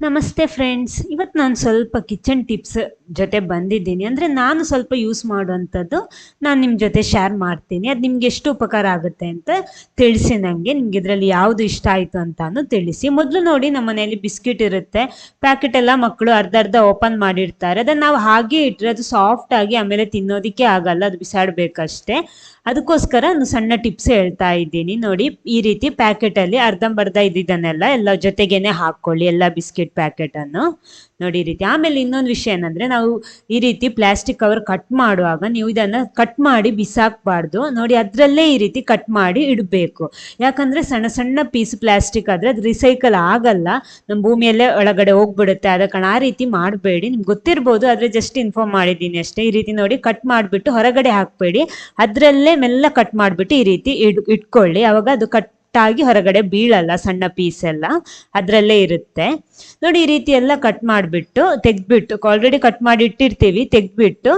ನಮಸ್ತೆ ಫ್ರೆಂಡ್ಸ್ ಇವತ್ತು ನಾನು ಸ್ವಲ್ಪ ಕಿಚನ್ ಟಿಪ್ಸ್ ಜೊತೆ ಬಂದಿದ್ದೀನಿ. ಅಂದರೆ ನಾನು ಸ್ವಲ್ಪ ಯೂಸ್ ಮಾಡುವಂಥದ್ದು ನಾನು ನಿಮ್ಮ ಜೊತೆ ಶೇರ್ ಮಾಡ್ತೀನಿ. ಅದು ನಿಮ್ಗೆ ಎಷ್ಟು ಉಪಕಾರ ಆಗುತ್ತೆ ಅಂತ ತಿಳಿಸಿ ನನಗೆ ನಿಮ್ಗೆ ಇದರಲ್ಲಿ ಯಾವುದು ಇಷ್ಟ ಆಯಿತು ಅಂತಾನು ತಿಳಿಸಿ. ಮೊದಲು ನೋಡಿ ನಮ್ಮ ಮನೆಯಲ್ಲಿ ಬಿಸ್ಕಿಟ್ ಇರುತ್ತೆ. ಪ್ಯಾಕೆಟ್ ಎಲ್ಲ ಮಕ್ಕಳು ಅರ್ಧ ಅರ್ಧ ಓಪನ್ ಮಾಡಿರ್ತಾರೆ. ಅದನ್ನು ನಾವು ಹಾಗೆ ಇಟ್ಟರೆ ಅದು ಸಾಫ್ಟ್ ಆಗಿ ಆಮೇಲೆ ತಿನ್ನೋದಕ್ಕೆ ಆಗಲ್ಲ. ಅದು ಬಿಸಾಡಬೇಕಷ್ಟೇ. ಅದಕ್ಕೋಸ್ಕರ ಒಂದು ಸಣ್ಣ ಟಿಪ್ಸ್ ಹೇಳ್ತಾ ಇದ್ದೀನಿ. ನೋಡಿ ಈ ರೀತಿ ಪ್ಯಾಕೆಟಲ್ಲಿ ಅರ್ಧಂಬರ್ಧ ಇದ್ದಿದ್ದನ್ನೆಲ್ಲ ಎಲ್ಲ ಜೊತೆಗೇನೆ ಹಾಕ್ಕೊಳ್ಳಿ. ಎಲ್ಲ ಬಿಸ್ಕೆಟ್ ಪ್ಯಾಕೆಟನ್ನು ನೋಡಿ ಈ ರೀತಿ. ಆಮೇಲೆ ಇನ್ನೊಂದು ವಿಷಯ ಏನಂದ್ರೆ ನಾವು ಈ ರೀತಿ ಪ್ಲಾಸ್ಟಿಕ್ ಕವರ್ ಕಟ್ ಮಾಡುವಾಗ ನೀವು ಇದನ್ನ ಕಟ್ ಮಾಡಿ ಬಿಸಾಕ್ಬಾರ್ದು. ನೋಡಿ ಅದರಲ್ಲೇ ಈ ರೀತಿ ಕಟ್ ಮಾಡಿ ಇಡಬೇಕು. ಯಾಕಂದ್ರೆ ಸಣ್ಣ ಸಣ್ಣ ಪೀಸ್ ಪ್ಲಾಸ್ಟಿಕ್ ಆದ್ರೆ ಅದು ರಿಸೈಕಲ್ ಆಗಲ್ಲ. ನಮ್ಮ ಭೂಮಿಯಲ್ಲೇ ಒಳಗಡೆ ಹೋಗ್ಬಿಡುತ್ತೆ. ಆದ ಕಣ, ಆ ರೀತಿ ಮಾಡಬೇಡಿ. ನಿಮ್ಗೆ ಗೊತ್ತಿರ್ಬೋದು, ಆದ್ರೆ ಜಸ್ಟ್ ಇನ್ಫಾರ್ಮ್ ಮಾಡಿದ್ದೀನಿ ಅಷ್ಟೇ. ಈ ರೀತಿ ನೋಡಿ ಕಟ್ ಮಾಡಿಬಿಟ್ಟು ಹೊರಗಡೆ ಹಾಕ್ಬೇಡಿ. ಅದರಲ್ಲೇ ಮೆಲ್ಲ ಕಟ್ ಮಾಡಿಬಿಟ್ಟು ಈ ರೀತಿ ಇಡ್, ಇಟ್ಕೊಳ್ಳಿ. ಅವಾಗ ಅದು ಕಟ್ ಆಗಿ ಹೊರಗಡೆ ಬೀಳಲ್ಲ, ಸಣ್ಣ ಪೀಸ್ ಎಲ್ಲ. ಅದರಲ್ಲೇ ಇರುತ್ತೆ. ನೋಡಿ, ಈ ರೀತಿ ಎಲ್ಲ ಕಟ್ ಮಾಡಿಬಿಟ್ಟು, ತೆಗೆದ್ಬಿಟ್ಟು ಆಲ್ರೆಡಿ ಕಟ್ ಮಾಡಿ ಇಟ್ಟಿರ್ತೀವಿ, ತೆಗೆದ್ಬಿಟ್ಟು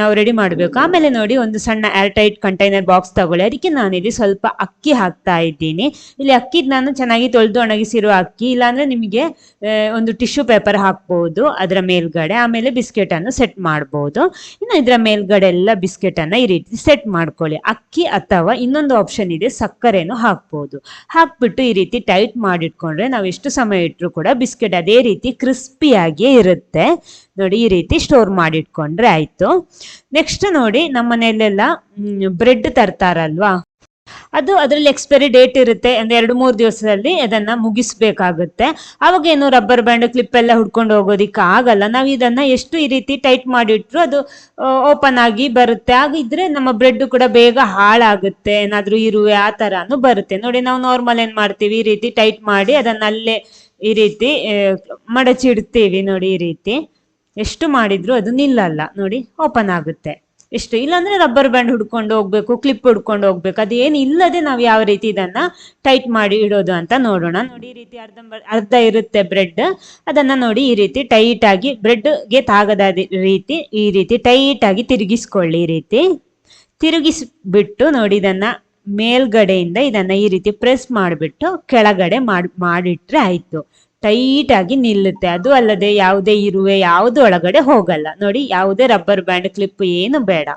ನಾವು ರೆಡಿ ಮಾಡಬೇಕು. ಆಮೇಲೆ ನೋಡಿ, ಒಂದು ಸಣ್ಣ ಏರ್ ಟೈಟ್ ಕಂಟೈನರ್ ಬಾಕ್ಸ್ ತಗೊಳ್ಳಿ. ಅದಕ್ಕೆ ನಾನಿಲ್ಲಿ ಸ್ವಲ್ಪ ಅಕ್ಕಿ ಹಾಕ್ತಾ ಇದ್ದೀನಿ. ಇಲ್ಲಿ ಅಕ್ಕಿ ನಾನು ಚೆನ್ನಾಗಿ ತೊಳೆದು ಒಣಗಿಸಿರೋ ಅಕ್ಕಿ. ಇಲ್ಲಾಂದರೆ ನಿಮಗೆ ಒಂದು ಟಿಶ್ಯೂ ಪೇಪರ್ ಹಾಕ್ಬೋದು ಅದರ ಮೇಲ್ಗಡೆ. ಆಮೇಲೆ ಬಿಸ್ಕೆಟನ್ನು ಸೆಟ್ ಮಾಡ್ಬೋದು. ಇನ್ನು ಇದರ ಮೇಲ್ಗಡೆ ಎಲ್ಲ ಬಿಸ್ಕೆಟನ್ನು ಈ ರೀತಿ ಸೆಟ್ ಮಾಡ್ಕೊಳ್ಳಿ. ಅಕ್ಕಿ ಅಥವಾ ಇನ್ನೊಂದು ಆಪ್ಷನ್ ಇದೆ ಸಕ್ಕರೆನೂ ಹಾಕ್ಬೋದು. ಹಾಕ್ಬಿಟ್ಟು ಈ ರೀತಿ ಟೈಟ್ ಮಾಡಿಟ್ಕೊಂಡ್ರೆ ನಾವು ಎಷ್ಟು ಸಮಯ ಇಟ್ಟರು ಕೂಡ ಬಿಸ್ಕೆಟ್ ಅದೇ ರೀತಿ ಕ್ರಿಸ್ಪಿಯಾಗಿಯೇ ಇರುತ್ತೆ. ನೋಡಿ ಈ ರೀತಿ ಸ್ಟೋರ್ ಮಾಡಿಟ್ಕೊಂಡ್ರೆ ಆಯ್ತು. ನೆಕ್ಸ್ಟ್ ನೋಡಿ ನಮ್ಮ ಮನೆಯಲ್ಲೆಲ್ಲ ಬ್ರೆಡ್ ತರ್ತಾರಲ್ವಾ? ಅದು ಅದರಲ್ಲಿ ಎಕ್ಸ್ಪೈರಿ ಡೇಟ್ ಇರುತ್ತೆ. ಅಂದ್ರೆ ಎರಡು ಮೂರು ದಿವಸದಲ್ಲಿ ಅದನ್ನ ಮುಗಿಸ್ಬೇಕಾಗುತ್ತೆ. ಅವಾಗ ಏನು ರಬ್ಬರ್ ಬ್ಯಾಂಡ್ ಕ್ಲಿಪ್ ಎಲ್ಲ ಹುಡ್ಕೊಂಡು ಹೋಗೋದಿಕ್ಕೆ ಆಗಲ್ಲ. ನಾವು ಇದನ್ನ ಎಷ್ಟು ಈ ರೀತಿ ಟೈಟ್ ಮಾಡಿಟ್ರು ಅದು ಓಪನ್ ಆಗಿ ಬರುತ್ತೆ. ಆಗ ಇದ್ರೆ ನಮ್ಮ ಬ್ರೆಡ್ ಕೂಡ ಬೇಗ ಹಾಳಾಗುತ್ತೆ. ಏನಾದ್ರೂ ಇರುವೆ ಆ ತರಾನು ಬರುತ್ತೆ. ನೋಡಿ, ನಾವು ನಾರ್ಮಲ್ ಏನು ಮಾಡ್ತೀವಿ? ಈ ರೀತಿ ಟೈಟ್ ಮಾಡಿ ಅದನ್ನ ಅಲ್ಲೇ ಈ ರೀತಿ ಮಡಚಿಡ್ತೀವಿ ನೋಡಿ ಈ ರೀತಿ. ಎಷ್ಟು ಮಾಡಿದ್ರು ಅದು ನಿಲ್ಲಲ್ಲ. ನೋಡಿ ಓಪನ್ ಆಗುತ್ತೆ. ಎಷ್ಟು ಇಲ್ಲಾಂದ್ರೆ ರಬ್ಬರ್ ಬ್ಯಾಂಡ್ ಹುಡ್ಕೊಂಡು ಹೋಗ್ಬೇಕು ಕ್ಲಿಪ್ ಹುಡ್ಕೊಂಡು ಹೋಗ್ಬೇಕು. ಅದೇನು ಇಲ್ಲದೆ ನಾವು ಯಾವ ರೀತಿ ಇದನ್ನ ಟೈಟ್ ಮಾಡಿ ಇಡೋದು ಅಂತ ನೋಡೋಣ. ನೋಡಿ ಈ ರೀತಿ ಅರ್ಧ ಅರ್ಧ ಇರುತ್ತೆ ಬ್ರೆಡ್ ಅದನ್ನ ನೋಡಿ ಈ ರೀತಿ ಟೈಟ್ ಆಗಿ ಬ್ರೆಡ್ಗೆ ತಾಗದ ರೀತಿ ಈ ರೀತಿ ಟೈಟ್ ಆಗಿ ತಿರುಗಿಸ್ಕೊಳ್ಳಿ ಈ ರೀತಿ. ತಿರುಗಿಸ್ಬಿಟ್ಟು ನೋಡಿ ಇದನ್ನ ಮೇಲ್ಗಡೆಯಿಂದ ಇದನ್ನ ಈ ರೀತಿ ಪ್ರೆಸ್ ಮಾಡಿಬಿಟ್ಟು ಕೆಳಗಡೆ ಮಾಡಿ ಮಾಡಿಟ್ರೆ ಆಯ್ತು. ಟೈಟ್ ಆಗಿ ನಿಲ್ಲುತ್ತೆ. ಅದು ಅಲ್ಲದೆ ಯಾವುದೇ ಇರುವೆ ಯಾವುದು ಒಳಗಡೆ ಹೋಗಲ್ಲ. ನೋಡಿ, ಯಾವುದೇ ರಬ್ಬರ್ ಬ್ಯಾಂಡ್, ಕ್ಲಿಪ್ ಏನು ಬೇಡ.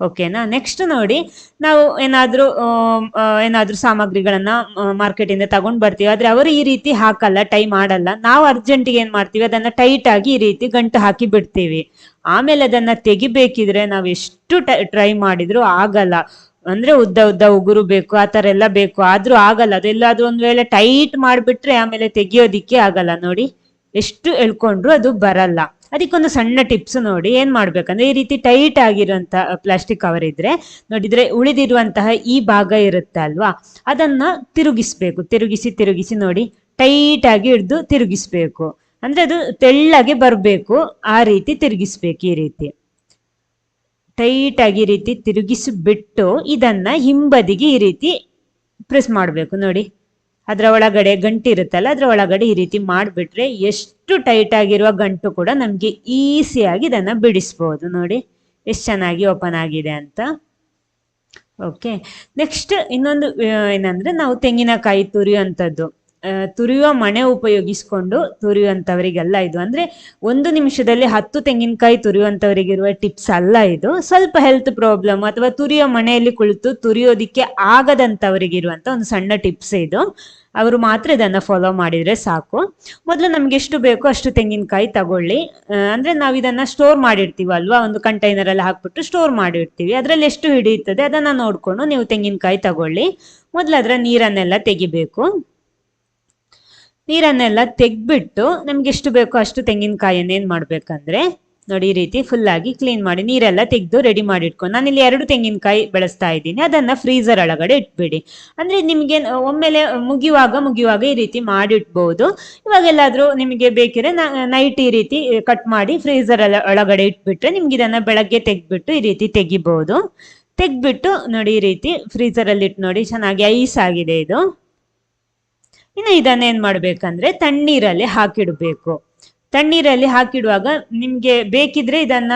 ಓಕೆನಾ? ನೆಕ್ಸ್ಟ್ ನೋಡಿ, ನಾವು ಏನಾದರೂ ಏನಾದರೂ ಸಾಮಗ್ರಿಗಳನ್ನ ಮಾರ್ಕೆಟಿಂದ ತಗೊಂಡು ಬರ್ತೀವಿ. ಆದರೆ ಅವರು ಈ ರೀತಿ ಹಾಕಲ್ಲ, ಟೈ ಮಾಡಲ್ಲ. ನಾವು ಅರ್ಜೆಂಟಿಗೆ ಏನು ಮಾಡ್ತೀವಿ? ಅದನ್ನು ಟೈಟ್ ಆಗಿ ಈ ರೀತಿ ಗಂಟು ಹಾಕಿ ಬಿಡ್ತೀವಿ. ಆಮೇಲೆ ಅದನ್ನು ತೆಗಿಬೇಕಿದ್ರೆ ನಾವು ಎಷ್ಟು ಟ್ರೈ ಮಾಡಿದರೂ ಆಗಲ್ಲ. ಅಂದ್ರೆ ಉದ್ದ ಉದ್ದ ಉಗುರು ಬೇಕು, ಆ ತರ ಎಲ್ಲ ಬೇಕು. ಆದ್ರೂ ಆಗಲ್ಲ. ಅದೆಲ್ಲಾದ್ರೂ ಒಂದ್ ವೇಳೆ ಟೈಟ್ ಮಾಡ್ಬಿಟ್ರೆ ಆಮೇಲೆ ತೆಗಿಯೋದಿಕ್ಕೆ ಆಗಲ್ಲ ನೋಡಿ. ಎಷ್ಟು ಎಳ್ಕೊಂಡ್ರು ಅದು ಬರಲ್ಲ. ಅದಕ್ಕೊಂದು ಸಣ್ಣ ಟಿಪ್ಸ್ ನೋಡಿ. ಏನ್ ಮಾಡ್ಬೇಕಂದ್ರೆ ಈ ರೀತಿ ಟೈಟ್ ಆಗಿರುವಂತಹ ಪ್ಲಾಸ್ಟಿಕ್ ಕವರ್ ಇದ್ರೆ ನೋಡಿದ್ರೆ ಉಳಿದಿರುವಂತಹ ಈ ಭಾಗ ಇರುತ್ತೆ ಅಲ್ವಾ? ಅದನ್ನ ತಿರುಗಿಸ್ಬೇಕು. ತಿರುಗಿಸಿ ತಿರುಗಿಸಿ ನೋಡಿ. ಟೈಟ್ ಆಗಿ ಹಿಡ್ದು ತಿರುಗಿಸ್ಬೇಕು. ಅಂದ್ರೆ ಅದು ತೆಳ್ಳಗೆ ಬರಬೇಕು. ಆ ರೀತಿ ತಿರುಗಿಸ್ಬೇಕು ಈ ರೀತಿ. ಟೈಟ್ ಆಗಿ ಈ ರೀತಿ ತಿರುಗಿಸಿಬಿಟ್ಟು ಇದನ್ನ ಹಿಂಬದಿಗೆ ಈ ರೀತಿ ಪ್ರೆಸ್ ಮಾಡಬೇಕು ನೋಡಿ. ಅದರ ಒಳಗಡೆ ಗಂಟು ಇರುತ್ತಲ್ಲ ಅದರ ಒಳಗಡೆ ಈ ರೀತಿ ಮಾಡಿಬಿಟ್ರೆ ಎಷ್ಟು ಟೈಟ್ ಆಗಿರುವ ಗಂಟು ಕೂಡ ನಮಗೆ ಈಸಿಯಾಗಿ ಇದನ್ನು ಬಿಡಿಸ್ಬೋದು ನೋಡಿ. ಎಷ್ಟು ಚೆನ್ನಾಗಿ ಓಪನ್ ಆಗಿದೆ ಅಂತ. ಓಕೆ. ನೆಕ್ಸ್ಟ್ ಇನ್ನೊಂದು, ಏನಂದರೆ ನಾವು ತೆಂಗಿನಕಾಯಿ ತುರಿಯುವಂಥದ್ದು. ತುರಿಯುವ ಮಣೆ ಉಪಯೋಗಿಸಿಕೊಂಡು ತುರಿಯುವಂಥವರಿಗೆಲ್ಲ ಇದು. ಅಂದ್ರೆ ಒಂದು ನಿಮಿಷದಲ್ಲಿ ಹತ್ತು ತೆಂಗಿನಕಾಯಿ ತುರಿಯುವಂಥವರಿಗಿರುವ ಟಿಪ್ಸ್ ಅಲ್ಲ ಇದು. ಸ್ವಲ್ಪ ಹೆಲ್ತ್ ಪ್ರಾಬ್ಲಮ್ ಅಥವಾ ತುರಿಯೋ ಮನೆಯಲ್ಲಿ ಕುಳಿತು ತುರಿಯೋದಿಕ್ಕೆ ಆಗದಂಥವರಿಗಿರುವಂಥ ಒಂದು ಸಣ್ಣ ಟಿಪ್ಸ್ ಇದು. ಅವರು ಮಾತ್ರ ಇದನ್ನು ಫಾಲೋ ಮಾಡಿದ್ರೆ ಸಾಕು. ಮೊದಲು ನಮ್ಗೆ ಎಷ್ಟು ಬೇಕೋ ಅಷ್ಟು ತೆಂಗಿನಕಾಯಿ ತಗೊಳ್ಳಿ. ಅಂದರೆ ನಾವು ಇದನ್ನು ಸ್ಟೋರ್ ಮಾಡಿರ್ತೀವಲ್ವಾ ಒಂದು ಕಂಟೈನರ್ ಅಲ್ಲಿ ಹಾಕ್ಬಿಟ್ಟು ಸ್ಟೋರ್ ಮಾಡಿರ್ತೀವಿ. ಅದರಲ್ಲಿ ಎಷ್ಟು ಹಿಡಿಯುತ್ತದೆ ಅದನ್ನ ನೋಡ್ಕೊಂಡು ನೀವು ತೆಂಗಿನಕಾಯಿ ತಗೊಳ್ಳಿ. ಮೊದಲು ಅದರ ನೀರನ್ನೆಲ್ಲ ತೆಗಿಬೇಕು. ನೀರನ್ನೆಲ್ಲ ತೆಗ್ಬಿಟ್ಟು ನಮ್ಗೆ ಎಷ್ಟು ಬೇಕೋ ಅಷ್ಟು ತೆಂಗಿನಕಾಯನ್ನ ಏನ್ ಮಾಡ್ಬೇಕಂದ್ರೆ, ನೋಡಿ ಈ ರೀತಿ ಫುಲ್ ಆಗಿ ಕ್ಲೀನ್ ಮಾಡಿ ನೀರೆಲ್ಲ ತೆಗೆದು ರೆಡಿ ಮಾಡಿ ಇಟ್ಕೊಂಡು ಇಲ್ಲಿ ಎರಡು ತೆಂಗಿನಕಾಯಿ ಬೆಳೆಸ್ತಾ ಇದ್ದೀನಿ. ಅದನ್ನ ಫ್ರೀಸರ್ ಒಳಗಡೆ ಇಟ್ಬಿಡಿ. ಅಂದ್ರೆ ನಿಮಗೆ ಒಮ್ಮೆಲೆ ಮುಗಿಯುವಾಗ ಮುಗಿಯುವಾಗ ಈ ರೀತಿ ಮಾಡಿಟ್ಬೋದು. ಇವಾಗೆಲ್ಲಾದರೂ ನಿಮಗೆ ಬೇಕಿದ್ರೆ ನೈಟ್ ಈ ರೀತಿ ಕಟ್ ಮಾಡಿ ಫ್ರೀಸರ್ ಒಳಗಡೆ ಇಟ್ಬಿಟ್ರೆ ನಿಮ್ಗೆ ಇದನ್ನ ಬೆಳಗ್ಗೆ ತೆಗ್ಬಿಟ್ಟು ಈ ರೀತಿ ತೆಗಿಬಹುದು ತೆಗ್ಬಿಟ್ಟು ನೋಡಿ ಈ ರೀತಿ ಫ್ರೀಸರಲ್ಲಿ ಇಟ್ಟು ನೋಡಿ ಚೆನ್ನಾಗಿ ಐಸ್ ಆಗಿದೆ ಇದು. ಇನ್ನು ಇದನ್ನ ಏನ್ ಮಾಡ್ಬೇಕಂದ್ರೆ ತಣ್ಣೀರಲ್ಲಿ ಹಾಕಿಡಬೇಕು. ತಣ್ಣೀರಲ್ಲಿ ಹಾಕಿಡುವಾಗ ನಿಮ್ಗೆ ಬೇಕಿದ್ರೆ ಇದನ್ನ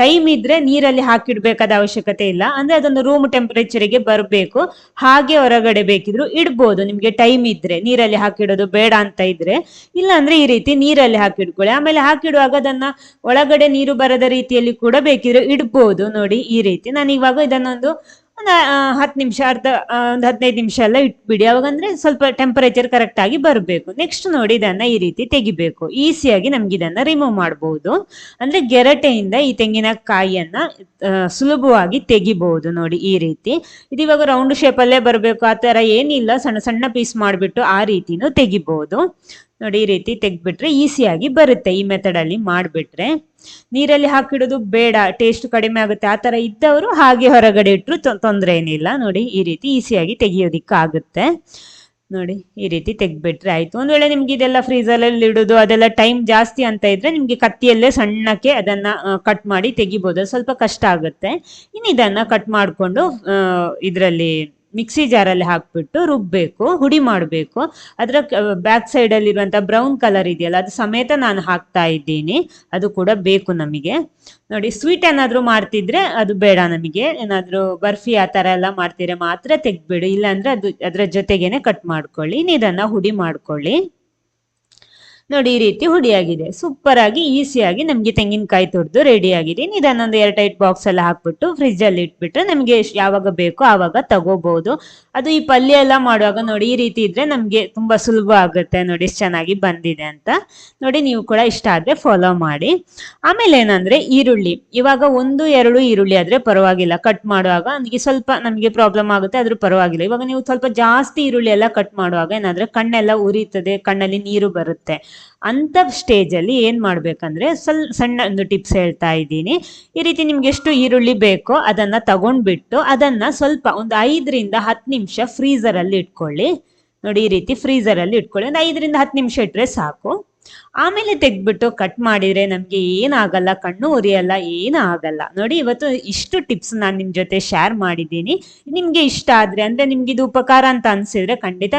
ಟೈಮ್ ಇದ್ರೆ ನೀರಲ್ಲಿ ಹಾಕಿಡ್ಬೇಕಾದ ಅವಶ್ಯಕತೆ ಇಲ್ಲ. ಅಂದ್ರೆ ಅದೊಂದು ರೂಮ್ ಟೆಂಪರೇಚರ್ಗೆ ಬರಬೇಕು. ಹಾಗೆ ಹೊರಗಡೆ ಬೇಕಿದ್ರು ಇಡ್ಬೋದು. ನಿಮ್ಗೆ ಟೈಮ್ ಇದ್ರೆ ನೀರಲ್ಲಿ ಹಾಕಿಡೋದು ಬೇಡ ಅಂತ ಇದ್ರೆ. ಇಲ್ಲ ಅಂದ್ರೆ ಈ ರೀತಿ ನೀರಲ್ಲಿ ಹಾಕಿಡ್ಕೊಳ್ಳಿ. ಆಮೇಲೆ ಹಾಕಿಡುವಾಗ ಅದನ್ನ ಒಳಗಡೆ ನೀರು ಬರದ ರೀತಿಯಲ್ಲಿ ಕೂಡ ಬೇಕಿದ್ರೆ ಇಡ್ಬೋದು. ನೋಡಿ ಈ ರೀತಿ. ನಾನು ಇವಾಗ ಇದನ್ನೊಂದು ಒಂದು ಹತ್ತು ನಿಮಿಷ, ಅರ್ಧ ಒಂದು ಹದಿನೈದು ನಿಮಿಷ ಎಲ್ಲ ಇಟ್ಬಿಡಿ. ಅವಾಗಂದ್ರೆ ಸ್ವಲ್ಪ ಟೆಂಪರೇಚರ್ ಕರೆಕ್ಟ್ ಆಗಿ ಬರಬೇಕು. ನೆಕ್ಸ್ಟ್ ನೋಡಿ ಇದನ್ನ ಈ ರೀತಿ ತೆಗಿಬೇಕು. ಈಸಿಯಾಗಿ ನಮ್ಗೆ ಇದನ್ನ ರಿಮೂವ್ ಮಾಡಬಹುದು ಅಂದ್ರೆ ಗೆರಟೆಯಿಂದ ಈ ತೆಂಗಿನಕಾಯಿಯನ್ನ ಸುಲಭವಾಗಿ ತೆಗಿಬಹುದು ನೋಡಿ ಈ ರೀತಿ. ಇದು ಇವಾಗ ರೌಂಡ್ ಶೇಪ್ ಅಲ್ಲೇ ಬರಬೇಕು. ಆ ತರ ಏನಿಲ್ಲ. ಸಣ್ಣ ಸಣ್ಣ ಪೀಸ್ ಮಾಡಿಬಿಟ್ಟು ಆ ರೀತಿನೂ ತೆಗಿಬಹುದು ನೋಡಿ, ಈ ರೀತಿ ತೆಗೆದ್ಬಿಟ್ರೆ ಈಸಿಯಾಗಿ ಬರುತ್ತೆ. ಈ ಮೆಥಡಲ್ಲಿ ಮಾಡಿಬಿಟ್ರೆ ನೀರಲ್ಲಿ ಹಾಕಿಡೋದು ಬೇಡ ಟೇಸ್ಟ್ ಕಡಿಮೆ ಆಗುತ್ತೆ. ಆ ಥರ ಇದ್ದವರು ಹಾಗೆ ಹೊರಗಡೆ ಇಟ್ಟರು ತೊಂದರೆ ಏನಿಲ್ಲ. ನೋಡಿ, ಈ ರೀತಿ ಈಸಿಯಾಗಿ ತೆಗಿಯೋದಿಕ್ಕಾಗುತ್ತೆ. ನೋಡಿ, ಈ ರೀತಿ ತೆಗೆದ್ಬಿಟ್ರೆ ಆಯಿತು. ಒಂದು ವೇಳೆ ನಿಮ್ಗೆ ಇದೆಲ್ಲ ಫ್ರೀಸರಲ್ಲಿ ಇಡೋದು, ಅದೆಲ್ಲ ಟೈಮ್ ಜಾಸ್ತಿ ಅಂತ ಇದ್ರೆ ನಿಮಗೆ ಕತ್ತಿಯಲ್ಲೇ ಸಣ್ಣಕ್ಕೆ ಅದನ್ನು ಕಟ್ ಮಾಡಿ ತೆಗಿಬೋದು. ಸ್ವಲ್ಪ ಕಷ್ಟ ಆಗುತ್ತೆ. ಇನ್ನು ಇದನ್ನು ಕಟ್ ಮಾಡಿಕೊಂಡು ಇದರಲ್ಲಿ ಮಿಕ್ಸಿ ಜಾರಲ್ಲಿ ಹಾಕ್ಬಿಟ್ಟು ರುಬ್ಬಬೇಕು ಹುಡಿ ಮಾಡಬೇಕು. ಅದರ ಬ್ಯಾಕ್ ಸೈಡ್ ಅಲ್ಲಿ ಇರುವಂತ ಬ್ರೌನ್ ಕಲರ್ ಇದೆಯಲ್ಲ, ಅದು ಸಮೇತ ನಾನು ಹಾಕ್ತಾ ಇದ್ದೀನಿ. ಅದು ಕೂಡ ಬೇಕು ನಮಗೆ. ನೋಡಿ, ಸ್ವೀಟ್ ಏನಾದರೂ ಮಾಡ್ತಿದ್ರೆ ಅದು ಬೇಡ ನಮಗೆ. ಏನಾದರೂ ಬರ್ಫಿ ಆ ತರ ಎಲ್ಲ ಮಾಡ್ತಿದ್ರೆ ಮಾತ್ರ ತೆಗ್ದುಬಿಡಿ. ಇಲ್ಲಾಂದ್ರೆ ಅದು, ಅದ್ರ ಜೊತೆಗೇನೆ ಕಟ್ ಮಾಡ್ಕೊಳ್ಳಿ ಇದನ್ನ ಹುಡಿ ಮಾಡ್ಕೊಳ್ಳಿ. ನೋಡಿ, ಈ ರೀತಿ ಹುಡಿಯಾಗಿದೆ. ಸೂಪರ್ ಆಗಿ ಈಸಿಯಾಗಿ ನಮ್ಗೆ ತೆಂಗಿನಕಾಯಿ ತುರಿದು ರೆಡಿ ಆಗಿದೆ. ಇದನ್ನೊಂದು ಏರ್ ಟೈಟ್ ಬಾಕ್ಸ್ ಎಲ್ಲ ಹಾಕ್ಬಿಟ್ಟು ಫ್ರಿಜ್ ಅಲ್ಲಿ ಇಟ್ಬಿಟ್ರೆ ನಮ್ಗೆ ಯಾವಾಗ ಬೇಕೋ ಆವಾಗ ತಗೋಬಹುದು ಅದು ಈ ಪಲ್ಯ ಎಲ್ಲ ಮಾಡುವಾಗ ನೋಡಿ, ಈ ರೀತಿ ಇದ್ರೆ ನಮ್ಗೆ ತುಂಬಾ ಸುಲಭ ಆಗುತ್ತೆ. ನೋಡಿ ಚೆನ್ನಾಗಿ ಬಂದಿದೆ ಅಂತ. ನೋಡಿ, ನೀವು ಕೂಡ ಇಷ್ಟ ಆದ್ರೆ ಫಾಲೋ ಮಾಡಿ. ಆಮೇಲೆ ಏನಂದ್ರೆ, ಈರುಳ್ಳಿ. ಇವಾಗ ಒಂದು, ಎರಡು ಈರುಳ್ಳಿ ಆದ್ರೆ ಪರವಾಗಿಲ್ಲ. ಕಟ್ ಮಾಡುವಾಗ ನನಗೆ ಸ್ವಲ್ಪ ನಮಗೆ ಪ್ರಾಬ್ಲಮ್ ಆಗುತ್ತೆ ಅದ್ರ ಪರವಾಗಿಲ್ಲ. ಇವಾಗ ನೀವು ಸ್ವಲ್ಪ ಜಾಸ್ತಿ ಈರುಳ್ಳಿ ಎಲ್ಲ ಕಟ್ ಮಾಡುವಾಗ ಏನಾದ್ರೆ ಕಣ್ಣೆಲ್ಲ ಉರಿತದೆ, ಕಣ್ಣಲ್ಲಿ ನೀರು ಬರುತ್ತೆ. ಅಂತ ಸ್ಟೇಜ್ ಅಲ್ಲಿ ಏನ್ ಮಾಡ್ಬೇಕಂದ್ರೆ ಸ್ವಲ್ಪ ಸಣ್ಣ ಒಂದು ಟಿಪ್ಸ್ ಹೇಳ್ತಾ ಇದ್ದೀನಿ. ಈ ರೀತಿ ನಿಮ್ಗೆ ಎಷ್ಟು ಈರುಳ್ಳಿ ಬೇಕೋ ಅದನ್ನ ತಗೊಂಡ್ಬಿಟ್ಟು ಅದನ್ನ ಸ್ವಲ್ಪ ಒಂದು ಐದರಿಂದ ಹತ್ತು ನಿಮಿಷ ಫ್ರೀಸರ್ ಅಲ್ಲಿ ಇಟ್ಕೊಳ್ಳಿ. ನೋಡಿ ಈ ರೀತಿ ಫ್ರೀಸರ್ ಅಲ್ಲಿ ಇಟ್ಕೊಳ್ಳಿ. ಒಂದು ಐದರಿಂದ ಹತ್ತು ನಿಮಿಷ ಇಟ್ರೆ ಸಾಕು. ಆಮೇಲೆ ತೆಗ್ದ್ಬಿಟ್ಟು ಕಟ್ ಮಾಡಿದ್ರೆ ನಮ್ಗೆ ಏನಾಗಲ್ಲ, ಕಣ್ಣು ಉರಿಯಲ್ಲ, ಏನೂ ಆಗಲ್ಲ. ನೋಡಿ, ಇವತ್ತು ಇಷ್ಟು ಟಿಪ್ಸ್ ನಾನು ನಿಮ್ ಜೊತೆ ಶೇರ್ ಮಾಡಿದ್ದೀನಿ. ನಿಮ್ಗೆ ಇಷ್ಟ ಆದ್ರೆ, ಅಂದ್ರೆ ನಿಮ್ಗೆ ಇದು ಉಪಕಾರ ಅಂತ ಅನ್ಸಿದ್ರೆ ಖಂಡಿತ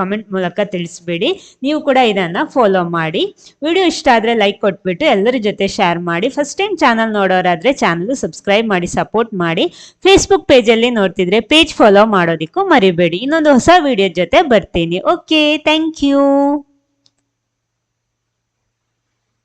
ಕಮೆಂಟ್ ಮೂಲಕ ತಿಳಿಸ್ಬೇಡಿ. ನೀವು ಕೂಡ ಇದನ್ನ ಫಾಲೋ ಮಾಡಿ. ವಿಡಿಯೋ ಇಷ್ಟ ಆದ್ರೆ ಲೈಕ್ ಕೊಟ್ಬಿಟ್ಟು ಎಲ್ಲರ ಜೊತೆ ಶೇರ್ ಮಾಡಿ. ಫಸ್ಟ್ ಟೈಮ್ ಚಾನಲ್ ನೋಡೋರಾದ್ರೆ ಚಾನಲ್ ಸಬ್ಸ್ಕ್ರೈಬ್ ಮಾಡಿ ಸಪೋರ್ಟ್ ಮಾಡಿ. ಫೇಸ್ಬುಕ್ ಪೇಜಲ್ಲಿ ನೋಡ್ತಿದ್ರೆ ಪೇಜ್ ಫಾಲೋ ಮಾಡೋದಿಕ್ಕೂ ಮರಿಬೇಡಿ. ಇನ್ನೊಂದು ಹೊಸ ವಿಡಿಯೋ ಜೊತೆ ಬರ್ತೀನಿ. Okay thank you